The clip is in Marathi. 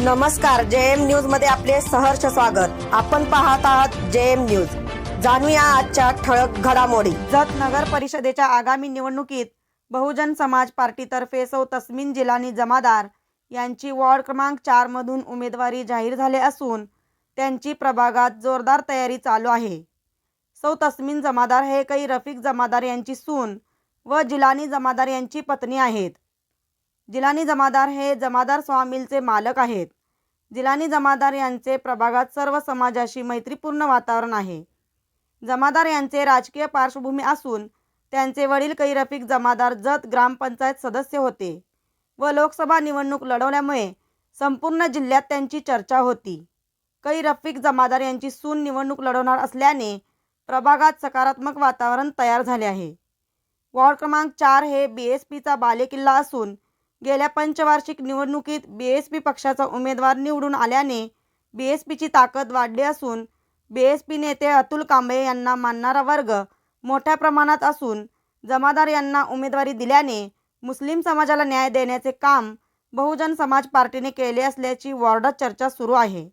नमस्कार जे एम न्यूजमध्ये आपले सहर्ष स्वागत. आपण पाहत आहात जे एम न्यूज. जाणूया आजच्या ठळक घडामोडी. जत नगर परिषदेच्या आगामी निवडणुकीत बहुजन समाज पार्टीतर्फे सौ तस्मिन जिलानी जमादार यांची वॉर्ड क्रमांक चार मधून उमेदवारी जाहीर झाले असून त्यांची प्रभागात जोरदार तयारी चालू आहे. सौ तस्मिन जमादार हे काही रफिक जमादार यांची सून व जिलानी जमादार यांची पत्नी आहेत. जिलानी जमादार हे जमादार स्वामिलचे मालक आहेत. जिलानी जमादार यांचे प्रभागात सर्व समाजाशी मैत्रीपूर्ण वातावरण आहे. जमादार यांचे राजकीय पार्श्वभूमी असून त्यांचे वडील कै रफिक जमादार जत ग्रामपंचायत सदस्य होते व लोकसभा निवडणूक लढवल्यामुळे संपूर्ण जिल्ह्यात त्यांची चर्चा होती. कै रफिक जमादार यांची सून निवडणूक लढवणार असल्याने प्रभागात सकारात्मक वातावरण तयार झाले आहे. वॉर्ड क्रमांक चार हे बी एस पीचा बालेकिल्ला असून गेल्या पंचवार्षिक निवडणुकीत बी एस पी पक्षाचा उमेदवार निवडून आल्याने बी एस पीची ताकद वाढली असून बी एस पी नेते अतुल कांबळे यांना मानणारा वर्ग मोठ्या प्रमाणात असून जमादार यांना उमेदवारी दिल्याने मुस्लिम समाजाला न्याय देण्याचे काम बहुजन समाज पार्टीने केले असल्याची वॉर्डात चर्चा सुरू आहे.